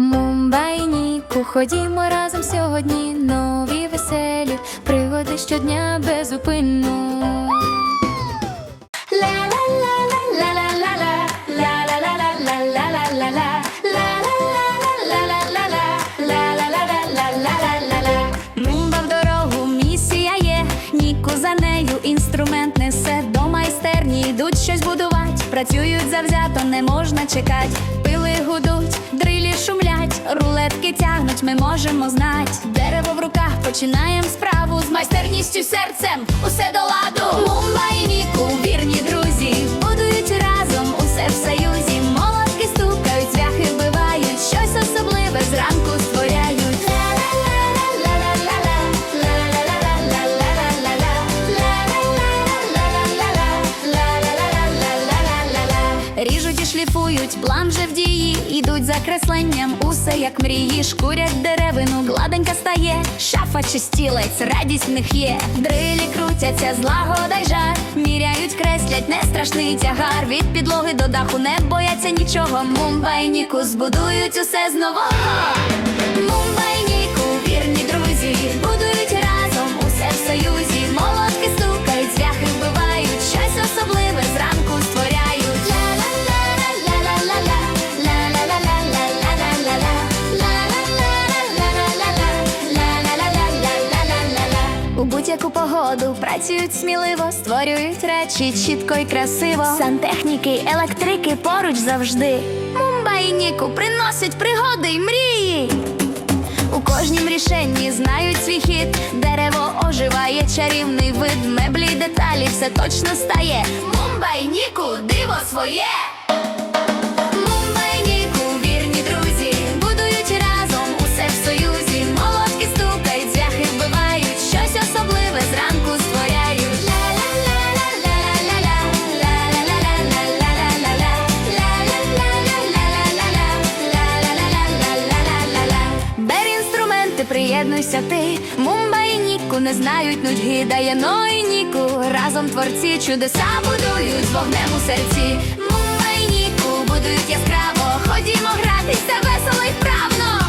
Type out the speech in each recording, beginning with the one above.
Мумбайніку, ходімо разом сьогодні. Нові веселі пригоди щодня безупинно. Мумба в дорогу, місія є, Ніку за нею інструмент несе до майстерні, йдуть щось будувати, працюють завзято, не можна чекать. Пили гудуть, дрилі шумлять, рулетки тягнуть, ми можемо знать. Дерево в руках, починаємо справу з майстерністю серцем, усе до ладу. Мумба шліфують, план вже в дії, ідуть за кресленням, усе як мрії, шкурять деревину, гладенька стає, шафа чи стілець, радість в них є. Дрилі крутяться, злагода й жар, міряють, креслять, не страшний тягар. Від підлоги до даху не бояться нічого. Мумбайніку збудують усе з нового. Мумбайніку, будь-яку працюють сміливо, створюють речі чітко і красиво. Сантехніки, електрики поруч завжди. Мумбай Ніку приносять пригоди й мрії. У кожнім рішенні знають свій хід. Дерево оживає чарівний вид. Меблі й деталі все точно стає. Мумбай Ніку, диво своє. ти приєднуйся ти, Мумба і Ніку не знають нудьги, дає і Ніку Разом творці чудеса будують з вогнем у серці. Мумба і Ніку будують яскраво, ходімо гратися весело й правно.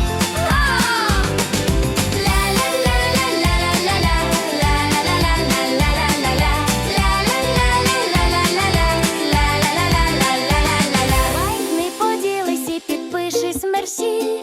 Лайк не поділися, підпишись мерсі.